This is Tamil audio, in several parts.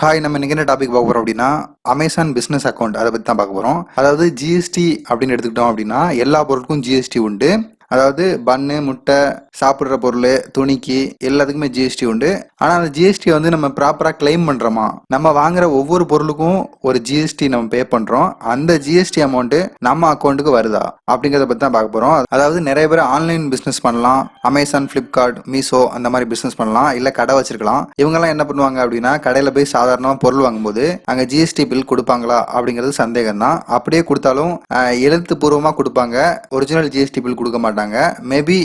ஹாய் நம்ம இன்னைக்கு என்ன டாபிக் பார்க்க போறோம் அப்படின்னா அமேசான் பிஸ்னஸ் அக்கௌண்ட் அதை பத்தி தான் பார்க்க போறோம். அதாவது ஜிஎஸ்டி அப்படின்னு எடுத்துக்கிட்டோம் அப்படின்னா எல்லா பொருட்களுக்கும் ஜிஎஸ்டி உண்டு. அதாவது பன்னு முட்டை சாப்பிட்ற பொருள் துணிக்கு எல்லாத்துக்குமே ஜிஎஸ்டி உண்டு. ஆனால் அந்த ஜிஎஸ்டி வந்து நம்ம ப்ராப்பராக கிளைம் பண்ணுறோமா நம்ம வாங்குற ஒவ்வொரு பொருளுக்கும் ஒரு ஜிஎஸ்டி நம்ம பே பண்ணுறோம் அந்த ஜிஎஸ்டி அமௌண்ட்டு நம்ம அக்கௌண்ட்டுக்கு வருதா? அப்படிங்கிறத பற்றி தான் பார்க்க போகிறோம் அதாவது நிறைய பேர் ஆன்லைன் பிஸ்னஸ் பண்ணலாம். அமேசான் ஃப்ளிப்கார்ட் மீஷோ அந்த மாதிரி பிஸ்னஸ் பண்ணலாம். இல்லை கடை வச்சிருக்கலாம். இவங்கெல்லாம் என்ன பண்ணுவாங்க அப்படின்னா கடையில் போய் சாதாரணமாக பொருள் வாங்கும்போது அங்கே ஜிஎஸ்டி பில் கொடுப்பாங்களா? அப்படிங்கிறது சந்தேகம் தான் அப்படியே கொடுத்தாலும் எழுத்துப்பூர்வமாக கொடுப்பாங்க. ஒரிஜினல் ஜிஎஸ்டி பில் கொடுக்க மாட்டாங்க. மேபி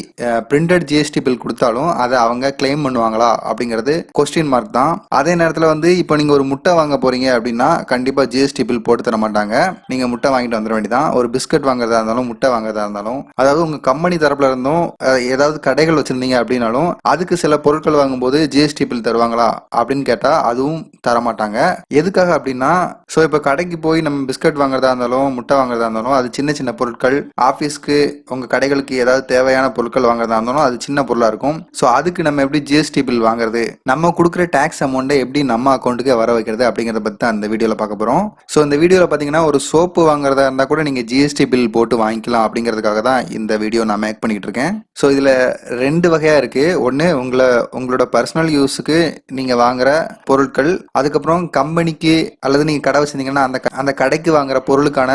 பிரிண்டட் ஜிஎஸ்டி பில் கொடுத்தாலும் அதை அவங்க கிளைம் பண்ணுவாங்களா அப்படிங்கிறது கொஸ்டின் மார்க் தான். அதே நேரத்தில் வந்து இப்போ நீங்கள் ஒரு முட்டை வாங்க போறீங்க அப்படின்னா கண்டிப்பாக ஜிஎஸ்டி பில் போட்டு தர மாட்டாங்க. நீங்கள் முட்டை வாங்கிட்டு வந்துட வேண்டியதான் ஒரு பிஸ்கட் வாங்குறதா இருந்தாலும் முட்டை வாங்குறதா இருந்தாலும். அதாவது உங்கள் கம்பெனி தரப்புல இருந்தும் ஏதாவது கடைகள் வச்சிருந்தீங்க அப்படின்னாலும் அதுக்கு சில பொருட்கள் வாங்கும்போது ஜிஎஸ்டி பில் தருவாங்களா அப்படின்னு கேட்டால் அதுவும் தர மாட்டாங்க. எதுக்காக அப்படின்னா ஸோ இப்போ கடைக்கு போய் நம்ம பிஸ்கட் வாங்குறதா இருந்தாலும் முட்டை வாங்குறதா இருந்தாலும் அது சின்ன சின்ன பொருட்கள் ஆஃபீஸ்க்கு உங்கள் கடைகளுக்கு ஏதாவது தேவையான பொருட்கள் வாங்குறதா இருந்தாலும் அது சின்ன பொருளாக இருக்கும். ஸோ அதுக்கு நம்ம எப்படி ஜிஎஸ்டி பில் வாங்குறது? நம்ம கொடுக்குற டேக்ஸ் அமௌண்ட்டை எப்படி நம்ம அக்கௌண்ட்டுக்கு வர வைக்கிறது அப்படிங்கிறத பற்றி தான் அந்த வீடியோவில் பார்க்க போகிறோம் ஸோ இந்த வீடியோவில் பார்த்தீங்கன்னா ஒரு சோப்பு வாங்குறதா இருந்தால் கூட நீங்கள் ஜிஎஸ்டி பில் போட்டு வாங்கிக்கலாம் அப்படிங்கிறதுக்காக தான் இந்த வீடியோ நான் மேக் பண்ணிக்கிட்டு இருக்கேன். ஸோ இதில் ரெண்டு வகையாக இருக்குது ஒன்று உங்களை உங்களோட பர்சனல் யூஸுக்கு நீங்கள் வாங்குற பொருட்கள். அதுக்கப்புறம் கம்பெனிக்கு அல்லது நீங்கள் கடை வச்சிருந்தீங்கன்னா அந்த அந்த கடைக்கு வாங்குற பொருளுக்கான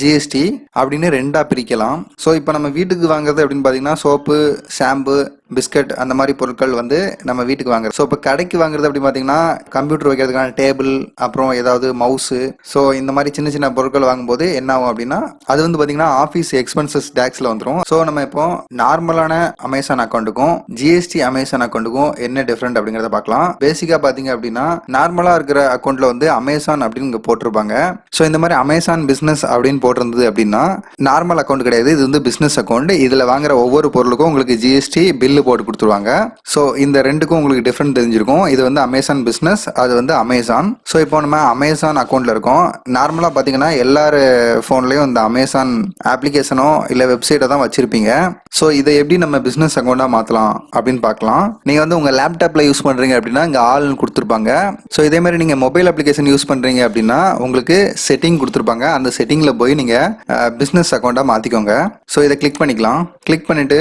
ஜிஎஸ்டி அப்படின்னு ரெண்டாக பிரிக்கலாம். ஸோ இப்போ நம்ம வீட்டுக்கு வாங்குறது அப்படின்னு பார்த்தீங்கன்னா சோப்பு ஷாம்பு பிஸ்கட் அந்த மாதிரி பொருட்கள் வந்து நம்ம வீட்டுக்கு வாங்குறது ஸோ இப்போ கடைக்கு வாங்குறது அப்படி பார்த்தீங்கன்னா கம்ப்யூட்டர் வைக்கிறதுக்கான டேபிள் அப்புறம் ஏதாவது மவுஸு ஸோ இந்த மாதிரி சின்ன சின்ன பொருட்கள் வாங்கும்போது என்ன ஆகும் அப்படின்னா அது வந்து பார்த்தீங்கன்னா ஆஃபீஸ் எக்ஸ்பென்சஸ் டேக்ஸில் வந்துடும் ஸோ நம்ம இப்போ நார்மலான அமேசான் அக்கௌண்ட்டுக்கும் ஜிஎஸ்டி அமேசான் அக்கௌண்ட்டுக்கும் என்ன டிஃப்ரெண்ட் அப்படிங்கிறத பார்க்கலாம் பேசிக்காக பார்த்தீங்க அப்படின்னா நார்மலாக இருக்கிற அக்கௌண்ட்டில் வந்து அமேசான் அப்படின்னு இங்கே போட்டிருப்பாங்க. ஸோ இந்த மாதிரி அமேசான் பிஸ்னஸ் அப்படின்னு போட்டிருந்தது அப்படின்னா நார்மல் அக்கௌண்ட் கிடையாது. இது வந்து பிஸ்னஸ் அக்கௌண்ட் இதில் வாங்குற ஒவ்வொரு பொருளுக்கும் உங்களுக்கு ஜிஎஸ்டி பில் பில்லு போட்டு கொடுத்துருவாங்க. ஸோ இந்த ரெண்டுக்கும் உங்களுக்கு டிஃப்ரெண்ட் தெரிஞ்சிருக்கும். இது வந்து அமேசான் பிஸ்னஸ் அது வந்து அமேசான் ஸோ இப்போ நம்ம அமேசான் அக்கௌண்ட்டில் இருக்கோம். நார்மலாக பார்த்தீங்கன்னா எல்லார் ஃபோன்லேயும் இந்த அமேசான் அப்ளிகேஷனோ இல்லை வெப்சைட்டை தான் வச்சுருப்பீங்க. ஸோ இதை எப்படி நம்ம பிஸ்னஸ் அக்கௌண்ட்டாக மாற்றலாம் அப்படின்னு பார்க்கலாம் நீங்கள் வந்து உங்கள் லேப்டாப்பில் யூஸ் பண்ணுறீங்க அப்படின்னா இங்கே ஆள்னு கொடுத்துருப்பாங்க. ஸோ இதே மாதிரி நீங்கள் மொபைல் அப்ளிகேஷன் யூஸ் பண்ணுறீங்க அப்படின்னா உங்களுக்கு செட்டிங் கொடுத்துருப்பாங்க. அந்த செட்டிங்கில் போய் நீங்கள் பிஸ்னஸ் அக்கௌண்ட்டாக மாற்றிக்கோங்க ஸோ இதை கிளிக் பண்ணிக்கலாம். கிளிக் பண்ணிவிட்டு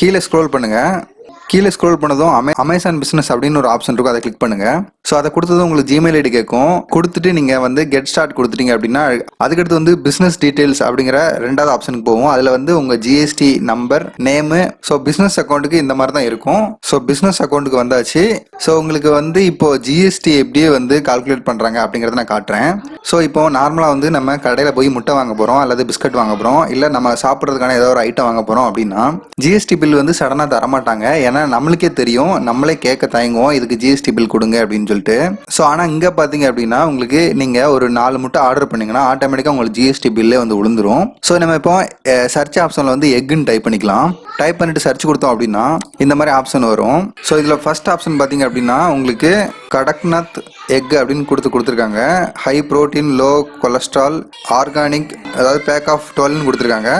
கீழே ஸ்க்ரோல் பண்ணுங்கள் கீழே ஸ்க்ரோல் பண்ணதும் அமே அமேசான் பிஸ்னஸ் அப்படின்னு ஒரு ஆப்ஷன் இருக்கும். அதை கிளிக் பண்ணுங்க. ஸோ அதை கொடுத்ததும் உங்களுக்கு ஜிமெயில் ஐடி கேட்கும். கொடுத்துட்டு நீங்கள் வந்து கெட் ஸ்டார்ட் கொடுத்துட்டீங்க அப்படின்னா அதுக்கடுத்து வந்து பிஸ்னஸ் டீடைல்ஸ் அப்படிங்கிற ரெண்டாவது ஆப்ஷனுக்கு போகும். அதில் வந்து உங்கள் GST number name so business அக்கௌண்ட்டுக்கு இந்த மாதிரி தான் இருக்கும் ஸோ பிஸ்னஸ் அக்கௌண்ட்டுக்கு வந்தாச்சு. ஸோ உங்களுக்கு வந்து இப்போ ஜிஎஸ்டி எப்படியே வந்து கால்குலேட் பண்ணுறாங்க அப்படிங்கிறத நான் காட்டுறேன். ஸோ இப்போ நார்மலாக வந்து நம்ம கடையில் போய் முட்டை வாங்க போகிறோம் அல்லது பிஸ்கட் வாங்க போகிறோம் இல்லை நம்ம சாப்பிட்றதுக்கான ஏதோ ஒரு ஐட்டம் வாங்க போகிறோம் அப்படின்னா ஜிஎஸ்டி பில் வந்து சடனாக தரமாட்டாங்க. ஏன்னா நம்மளுக்கே தெரியும் நம்மளே கேட்க தயங்குவோம் இதுக்கு ஜிஎஸ்டி பில் கொடுங்க அப்படின்னு சொல்லிட்டு. ஸோ ஆனால் இங்கே பார்த்தீங்க அப்படின்னா உங்களுக்கு நீங்கள் ஒரு நாலு முட்டை ஆர்டர் பண்ணீங்கன்னா ஆட்டோமேட்டிக்காக உங்களுக்கு ஜிஎஸ்டி பில்லே வந்து விழுந்துரும் ஸோ நம்ம இப்போ சர்ச் ஆப்ஷனில் வந்து எக்குன்னு டைப் பண்ணிக்கலாம். டைப் பண்ணிட்டு சர்ச் கொடுத்தோம் அப்படின்னா இந்த மாதிரி ஆப்ஷன் வரும். ஸோ இதில் ஃபர்ஸ்ட் ஆப்ஷன் பார்த்தீங்க அப்படின்னா உங்களுக்கு கடக்நாத் எக் அப்படின்னு கொடுத்து கொடுத்துருக்காங்க. High protein low cholesterol organic அதாவது பேக் ஆஃப் டுவெல்னு கொடுத்துருக்காங்க.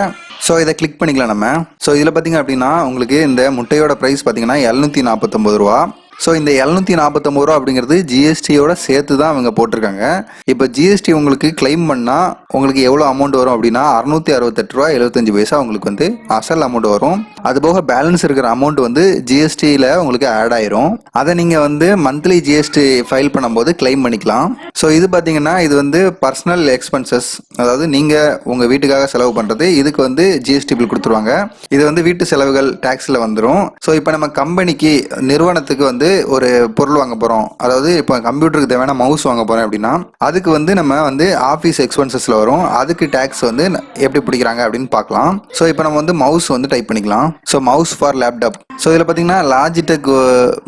ஸோ இதை கிளிக் பண்ணிக்கலாம் நம்ம. ஸோ இதில் பார்த்தீங்க அப்படின்னா உங்களுக்கு இந்த முட்டையோட ப்ரைஸ் பார்த்தீங்கன்னா எழுநூற்றி நாற்பத்தொம்பது ரூபா. ஸோ இந்த எழுநூற்றி நாற்பத்தொம்பது ரூபா அப்படிங்கிறது ஜிஎஸ்டியோட சேர்த்து தான் அவங்க போட்டிருக்காங்க. இப்போ ஜிஎஸ்டி உங்களுக்கு கிளைம் பண்ணால் உங்களுக்கு எவ்வளோ அமௌண்ட் வரும் அப்படின்னா அறுநூத்தி அறுபத்தெட்டு ரூபா எழுபத்தஞ்சு பைசா உங்களுக்கு வந்து அசல் அமௌண்ட் வரும். அது போக பேலன்ஸ் இருக்கிற அமௌண்ட் வந்து ஜிஎஸ்டியில் உங்களுக்கு ஆட் ஆயிரும். அதை நீங்கள் வந்து மந்த்லி ஜிஎஸ்டி ஃபைல் பண்ணும்போது கிளைம் பண்ணிக்கலாம். ஸோ இது பார்த்தீங்கன்னா இது வந்து பர்சனல் எக்ஸ்பென்சஸ் அதாவது நீங்கள் உங்கள் வீட்டுக்காக செலவு பண்ணுறது இதுக்கு வந்து ஜிஎஸ்டி பில் கொடுத்துருவாங்க. இது வந்து வீட்டு செலவுகள் டேக்ஸில் வந்துடும் ஸோ இப்போ நம்ம கம்பெனிக்கு நிறுவனத்துக்கு வந்து வந்து ஒரு பொருள் வாங்க போகிறோம் அதாவது இப்போ கம்ப்யூட்டருக்கு தேவையான மவுஸ் வாங்க போகிறோம் அப்படின்னா அதுக்கு வந்து நம்ம வந்து ஆஃபீஸ் எக்ஸ்பென்சஸில் வரும். அதுக்கு டேக்ஸ் வந்து எப்படி பிடிக்கிறாங்க அப்படின்னு பார்க்கலாம். ஸோ இப்போ நம்ம வந்து மவுஸ் வந்து டைப் பண்ணிக்கலாம். So mouse for laptop so இதில் பார்த்தீங்கன்னா லாஜிடெக்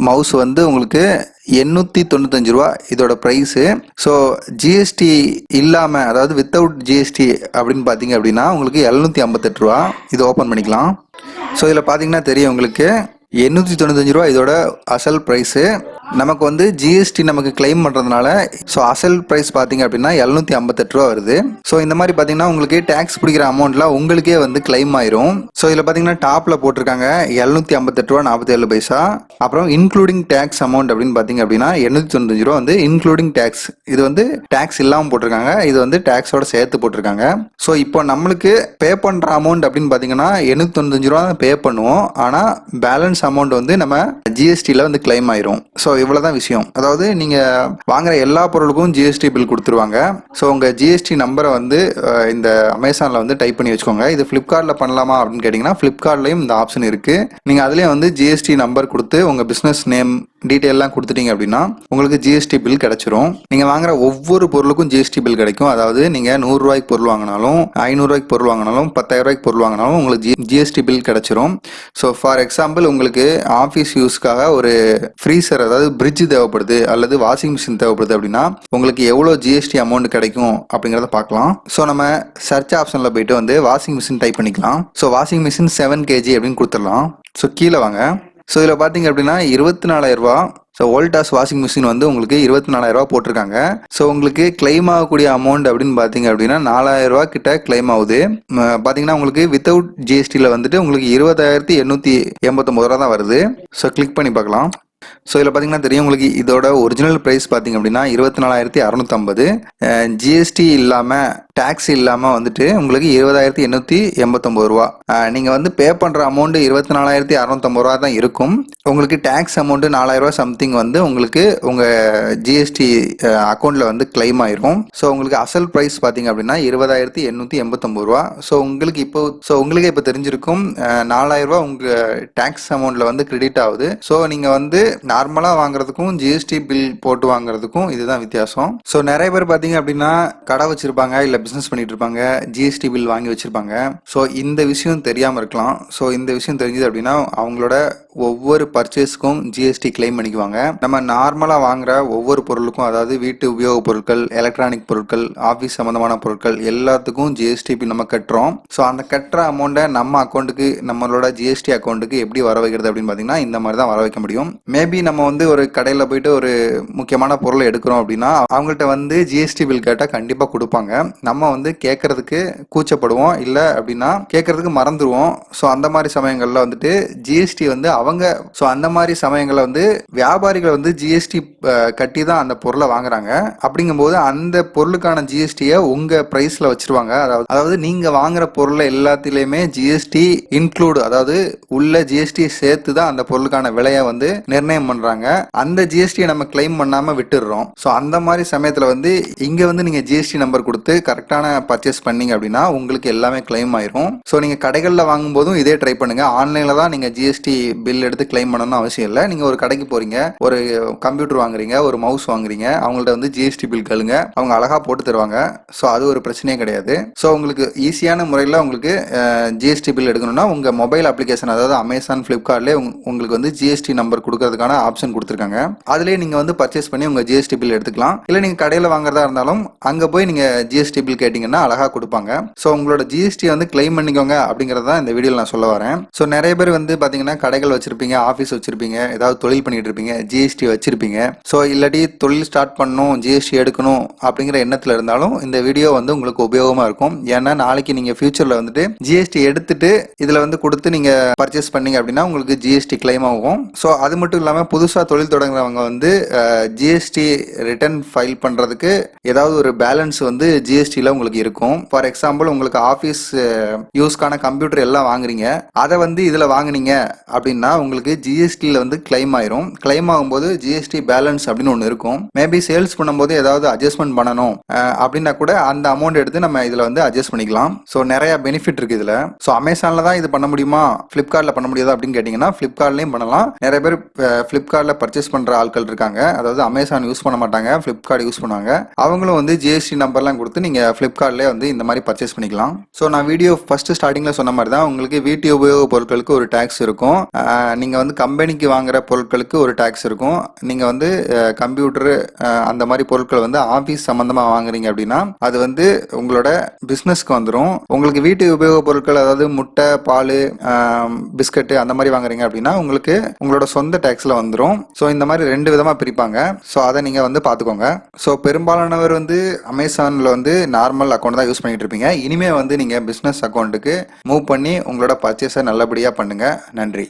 மவுஸ் வந்து உங்களுக்கு எண்ணூற்றி தொண்ணூத்தஞ்சு ரூபா இதோட ப்ரைஸு ஸோ ஜிஎஸ்டி இல்லாமல் அதாவது வித்தவுட் ஜிஎஸ்டி அப்படின்னு பார்த்தீங்க அப்படின்னா உங்களுக்கு எழுநூற்றி ஐம்பத்தெட்டு ரூபா இது ஓப்பன் பண்ணிக்கலாம். ஸோ இதில் பார்த்தீங்கன்னா தெரியும் உங்களுக்கு. எண்ணூற்றி தொண்ணூத்தஞ்சு ரூபா இதோட அசல் ப்ரைஸு நமக்கு வந்து ஜிஎஸ்டி நமக்கு கிளைம் பண்ணுறதுனால ஸோ அசல் ப்ரைஸ் பார்த்தீங்க அப்படின்னா எழுநூற்றி ஐம்பத்தெட்டு ரூபா வருது. ஸோ இந்த மாதிரி பார்த்தீங்கன்னா உங்களுக்கு டேக்ஸ் பிடிக்கிற அமௌண்ட்லாம் உங்களுக்கே வந்து கிளைம் ஆயிரும். ஸோ இதில் பார்த்தீங்கன்னா டாப்பில் போட்டிருக்காங்க எழுநூற்றி ஐம்பத்தெட்டு ரூபா நாற்பத்தி ஏழு பைசா. அப்புறம் இன்க்ளூடிங் டேக்ஸ் அமௌண்ட் அப்படின்னு பார்த்தீங்க அப்படின்னா எண்ணூற்றி தொண்ணூத்தஞ்சு ரூபா வந்து இன்க்ளூடிங் டேக்ஸ் இது வந்து டேக்ஸ் இல்லாமல் போட்டிருக்காங்க. இது வந்து டேக்ஸோட சேர்த்து போட்டிருக்காங்க. ஸோ இப்போ நம்மளுக்கு பே பண்ணுற அமௌண்ட் அப்படின்னு பார்த்தீங்கன்னா எண்ணூற்றி தொண்ணூத்தஞ்சு ரூபா பே பண்ணுவோம். ஆனால் பேலன்ஸ் அமௌண்ட் வந்து நம்ம ஜிஎஸ்டியில் வந்து கிளைம் ஆயிரும். ஸோ இவ்வளோதான் விஷயம். அதாவது நீங்கள் வாங்குற எல்லா பொருளுக்கும் ஜிஎஸ்டி பில் கொடுத்துருவாங்க. ஸோ உங்கள் ஜிஎஸ்டி நம்பரை வந்து இந்த அமேசானில் வந்து டைப் பண்ணி வச்சுக்கோங்க. இது ஃப்ளிப்கார்ட்டில் பண்ணலாமா அப்படின்னு கேட்டிங்கன்னா ஃப்ளிப்கார்ட்லேயும் இந்த ஆப்ஷன் இருக்குது நீங்கள் அதுலேயே வந்து ஜிஎஸ்டி நம்பர் கொடுத்து உங்கள் பிஸ்னஸ் நேம் டீட்டெயிலாம் கொடுத்துட்டீங்க அப்படின்னா உங்களுக்கு ஜிஎஸ்டி பில் கிடைச்சிரும். நீங்கள் வாங்குற ஒவ்வொரு பொருளுக்கும் ஜிஎஸ்டி பில் கிடைக்கும். அதாவது நீங்கள் நூறுரூவாய்க்கு பொருள் வாங்கினாலும் ஐநூறுரூவாய்க்கு பொருள் வாங்கினாலும் பத்தாயிரம் ரூபாய்க்கு பொருள் வாங்கினாலும் உங்களுக்கு ஜி ஜிஎஸ்டி பில் கிடைச்சிரும். ஸோ ஃபார் எக்ஸாம்பிள் உங்களுக்கு ஆஃபீஸ் யூஸ்க்காக ஒரு ஃப்ரீசர் அதாவது பிரிட்ஜ் தேவைப்படுது அல்லது வாஷிங் மிஷின் தேவைப்படுது அப்படின்னா உங்களுக்கு எவ்வளோ ஜிஎஸ்டி அமௌண்ட் கிடைக்கும் அப்படிங்கிறத பார்க்கலாம். ஸோ நம்ம சர்ச் ஆப்ஷனில் போயிட்டு வந்து வாஷிங் மிஷின் டைப் பண்ணிக்கலாம். So washing machine seven KG அப்படின்னு கொடுத்துடலாம். ஸோ கீழே வாங்க. ஸோ இதில் பார்த்தீங்க அப்படின்னா இருபத்தி நாலாயிரரூபா ஸோ வோல்டாஸ் வாஷிங் மிஷின் வந்து உங்களுக்கு இருபத்தி நாலாயிரம் ரூபா போட்டிருக்காங்க. ஸோ உங்களுக்கு கிளைம் ஆகக்கூடிய அமௌண்ட் அப்படின்னு பார்த்தீங்க அப்படின்னா நாலாயிரரூபா கிட்ட கிளைம் ஆகுது. பார்த்தீங்கன்னா உங்களுக்கு வித்தவுட் ஜிஎஸ்டியில் வந்துட்டு உங்களுக்கு இருபதாயிரத்தி எண்ணூற்றி எண்பத்தொம்பது ரூபா தான் வருது. ஸோ கிளிக் பண்ணி பார்க்கலாம். ஸோ இதில் பார்த்தீங்கன்னா தெரியும். உங்களுக்கு இதோட ஒரிஜினல் ப்ரைஸ் பார்த்தீங்க அப்படின்னா இருபத்தி நாலாயிரத்தி அறநூற்றம்பது ஜிஎஸ்டி இல்லாமல் டேக்ஸ் இல்லாமல் வந்துட்டு உங்களுக்கு இருபதாயிரத்தி எண்ணூற்றி எண்பத்தொம்பது ரூபா. நீங்கள் வந்து பே பண்ணுற அமௌண்ட்டு இருபத்தி நாலாயிரத்தி அறநூத்தம்பது ரூபா தான் இருக்கும். உங்களுக்கு டேக்ஸ் அமௌண்ட்டு நாலாயிரரூவா சம்திங் வந்து உங்களுக்கு உங்கள் ஜிஎஸ்டி அக்கௌண்ட்டில் வந்து கிளைம் ஆயிரும். ஸோ உங்களுக்கு அசல் ப்ரைஸ் பார்த்தீங்க அப்படின்னா இருபதாயிரத்தி எண்ணூற்றி எண்பத்தொம்பது ரூபா. ஸோ உங்களுக்கு இப்போ ஸோ உங்களுக்கு இப்போ தெரிஞ்சிருக்கும் நாலாயிரம் ரூபா உங்கள் டேக்ஸ் அமௌண்ட்டில் வந்து கிரெடிட் ஆகுது. ஸோ நீங்கள் வந்து நார்மலாக வாங்குறதுக்கும் ஜிஎஸ்டி பில் போட்டு வாங்குறதுக்கும் இதுதான் வித்தியாசம். ஸோ நிறைய பேர் பார்த்தீங்க அப்படின்னா கடை வச்சிருப்பாங்க இல்லை பிஸ்னஸ் பண்ணிட்டு இருப்பாங்க ஜிஎஸ்டி பில் வாங்கி வச்சிருப்பாங்க. ஸோ இந்த விஷயம் தெரியாமல் இருக்கலாம். ஸோ இந்த விஷயம் தெரிஞ்சது அப்படின்னா அவங்களோட ஒவ்வொரு பர்ச்சேஸ்க்கும் ஜிஎஸ்டி கிளைம் பண்ணிக்குவாங்க. நம்ம நார்மலாக வாங்குற ஒவ்வொரு பொருளுக்கும் அதாவது வீட்டு உபயோகப் பொருட்கள் எலக்ட்ரானிக் பொருட்கள் ஆஃபீஸ் சம்மந்தமான பொருட்கள் எல்லாத்துக்கும் ஜிஎஸ்டி பில் நம்ம கட்டுறோம். ஸோ அந்த கட்டுற அமௌண்ட்டை நம்ம அக்கௌண்ட்டுக்கு நம்மளோட ஜிஎஸ்டி அக்கௌண்ட்டுக்கு எப்படி வர வைக்கிறது அப்படின்னு பார்த்தீங்கன்னா இந்த மாதிரி தான் வர வைக்க முடியும். மேபி நம்ம வந்து ஒரு கடையில் போயிட்டு ஒரு முக்கியமான பொருளை எடுக்கிறோம் அப்படின்னா அவங்கள்ட்ட வந்து ஜிஎஸ்டி பில் கேட்டால் கண்டிப்பாக கொடுப்பாங்க. நம்ம வந்து கேட்கறதுக்கு கூச்சப்படுவோம். இல்லை அப்படின்னா கேட்கறதுக்கு மறந்துடுவோம் ஸோ அந்த மாதிரி சமயங்களில் வந்துட்டு ஜிஎஸ்டி வந்து அவ அவங்க ஸோ அந்த மாதிரி சமயங்களில் வந்து வியாபாரிகள் வந்து ஜிஎஸ்டி கட்டி தான் அந்த பொருளை வாங்குறாங்க. அப்படிங்கும்போது அந்த பொருளுக்கான ஜிஎஸ்டியை உங்கள் ப்ரைஸில் வச்சிருவாங்க. அதாவது அதாவது நீங்கள் வாங்குற பொருளை எல்லாத்திலையுமே ஜிஎஸ்டி இன்க்ளூடு அதாவது உள்ள ஜிஎஸ்டி சேர்த்து தான் அந்த பொருளுக்கான விலையை வந்து நிர்ணயம் பண்ணுறாங்க அந்த ஜிஎஸ்டியை நம்ம கிளைம் பண்ணாமல் விட்டுடுறோம். ஸோ அந்த மாதிரி சமயத்தில் வந்து இங்கே வந்து நீங்கள் ஜிஎஸ்டி நம்பர் கொடுத்து கரெக்டான பர்ச்சேஸ் பண்ணீங்க அப்படின்னா உங்களுக்கு எல்லாமே கிளைம் ஆயிரும். ஸோ நீங்கள் கடைகளில் வாங்கும்போதும் இதே ட்ரை பண்ணுங்க. ஆன்லைனில் தான் நீங்க ஜிஎஸ்டி பில் எடுத்து கிளைம் பண்ணணும்னு அவசியம் இல்லை. நீங்கள் ஒரு கடைக்கு போறீங்க ஒரு கம்ப்யூட்டர் வாங்குறீங்க ஒரு மவுஸ் வாங்குறீங்க அவங்கள்ட்ட வந்து ஜிஎஸ்டி பில் கழுங்க அவங்க அழகாக போட்டு தருவாங்க. ஸோ அது ஒரு பிரச்சனையே கிடையாது. ஸோ உங்களுக்கு ஈஸியான முறையில் உங்களுக்கு ஜிஎஸ்டி பில் எடுக்கணும்னா உங்கள் மொபைல் அப்ளிகேஷன் அதாவது அமேசான் ஃப்ளிப்கார்ட்லேயே உங்களுக்கு வந்து ஜிஎஸ்டி நம்பர் கொடுக்கறதுக்கான ஆப்ஷன் கொடுத்துருக்காங்க. அதுலேயே நீங்கள் வந்து பர்ச்சேஸ் பண்ணி உங்கள் ஜிஎஸ்டி பில் எடுத்துக்கலாம். இல்லை நீங்கள் கடையில் வாங்குறதா இருந்தாலும் அங்கே போய் நீங்கள் ஜிஎஸ்டி பில் கேட்டிங்கன்னா அழகாக கொடுப்பாங்க. ஸோ உங்களோட ஜிஎஸ்டி வந்து கிளைம் பண்ணிக்கோங்க அப்படிங்கிறத இந்த வீடியோவில் நான் சொல்ல வரேன். ஸோ நிறைய பேர் வந்து பார்த்தீங்கன்னா கடைகள் வச்சிருப்பீங்க ஆஃபீஸ் வச்சிருப்பீங்க ஏதாவது தொழில் பண்ணிட்டு இருப்பீங்க ஜிஎஸ்டி வச்சிருப்பீங்க. ஸோ இல்லாட்டி தொழில் ஸ்டார்ட் பண்ணணும் ஜிஎஸ்டி எடுக்கணும் அப்படிங்கிற எண்ணத்தில் இருந்தாலும் இந்த வீடியோ வந்து உங்களுக்கு உபயோகமாக இருக்கும். ஏன்னா நாளைக்கு நீங்கள் ஃபியூச்சரில் வந்துட்டு ஜிஎஸ்டி எடுத்துட்டு இதில் வந்து கொடுத்து நீங்கள் பர்ச்சேஸ் பண்ணீங்க அப்படின்னா உங்களுக்கு ஜிஎஸ்டி கிளைம் ஆகும். ஸோ அது மட்டும் இல்லாமல் புதுசாக தொழில் தொடங்குறவங்க வந்து ஜிஎஸ்டி ரிட்டர்ன் ஃபைல் பண்ணுறதுக்கு ஏதாவது ஒரு பேலன்ஸ் வந்து ஜிஎஸ்டியில் உங்களுக்கு இருக்கும். ஃபார் எக்ஸாம்பிள் உங்களுக்கு ஆஃபீஸ் யூஸ்க்கான கம்ப்யூட்டர் எல்லாம் வாங்குறீங்க. அதை வந்து இதில் வாங்குனீங்க அப்படின்னா உங்களுக்கு ஜிஎஸ்டியில் வந்து கிளைம் ஆயிரும். கிளைம் ஆகும்போது ஜிஎஸ்டி பேலன்ஸ் அப்படின்னு ஒன்று இருக்கும். மேபி சேல்ஸ் பண்ணும்போது ஏதாவது அட்ஜஸ்ட்மெண்ட் பண்ணணும் அப்படின்னா கூட அந்த அமௌண்ட் எடுத்து நம்ம இதில் வந்து அட்ஜஸ்ட் பண்ணிக்கலாம். ஸோ நிறைய பெனிஃபிட் இருக்கு இதில். ஸோ அமேசானில் தான் இது பண்ண முடியுமா? ஃப்ளிப்கார்ட்டில் பண்ண முடியாதா அப்படின்னு கேட்டிங்கன்னா ஃப்ளிப்கார்ட்லேயும் பண்ணலாம். நிறைய பேர் ஃப்ளிப்கார்ட்டில் பர்ச்சேஸ் பண்ணுற ஆட்கள் இருக்காங்க. அதாவது அமேசான் யூஸ் பண்ண மாட்டாங்க ஃப்ளிப்கார்ட் யூஸ் பண்ணுவாங்க. அவங்களும் வந்து ஜிஎஸ்டி நம்பர்லாம் கொடுத்து நீங்கள் ஃப்ளிப்கார்ட்லேயே வந்து இந்த மாதிரி பர்ச்சேஸ் பண்ணிக்கலாம். ஸோ நான் வீடியோ ஃபர்ஸ்ட் ஸ்டார்டிங்கில் சொன்ன மாதிரி தான் உங்களுக்கு வீட்டு உபயோக பொருட்களுக்கு ஒரு டேக்ஸ் இருக்கும். நீங்கள் வந்து கம்பெனிக்கு வாங்குற பொருட்களுக்கு ஒரு டேக்ஸ் இருக்கும். நீங்கள் வந்து கம்ப்யூட்டரு அந்த மாதிரி பொருட்கள் வந்து ஆஃபீஸ் சம்மந்தமாக வாங்குறீங்க அப்படின்னா அது வந்து உங்களோட பிஸ்னஸ்க்கு வந்துடும் உங்களுக்கு வீட்டு உபயோக பொருட்கள் அதாவது முட்டை பால் பிஸ்கட்டு அந்த மாதிரி வாங்குறீங்க அப்படின்னா உங்களுக்கு உங்களோட சொந்த டேக்ஸில் வந்துடும் ஸோ இந்த மாதிரி ரெண்டு விதமாக பிரிப்பாங்க. ஸோ அதை நீங்கள் வந்து பார்த்துக்கோங்க. ஸோ பெரும்பாலானவர் வந்து அமேசானில் வந்து நார்மல் அக்கௌண்ட் தான் யூஸ் பண்ணிட்டு இருப்பீங்க. இனிமே வந்து நீங்கள் பிஸ்னஸ் அக்கௌண்ட்டுக்கு மூவ் பண்ணி உங்களோட பர்ச்சேஸை நல்லபடியாக பண்ணுங்கள் நன்றி.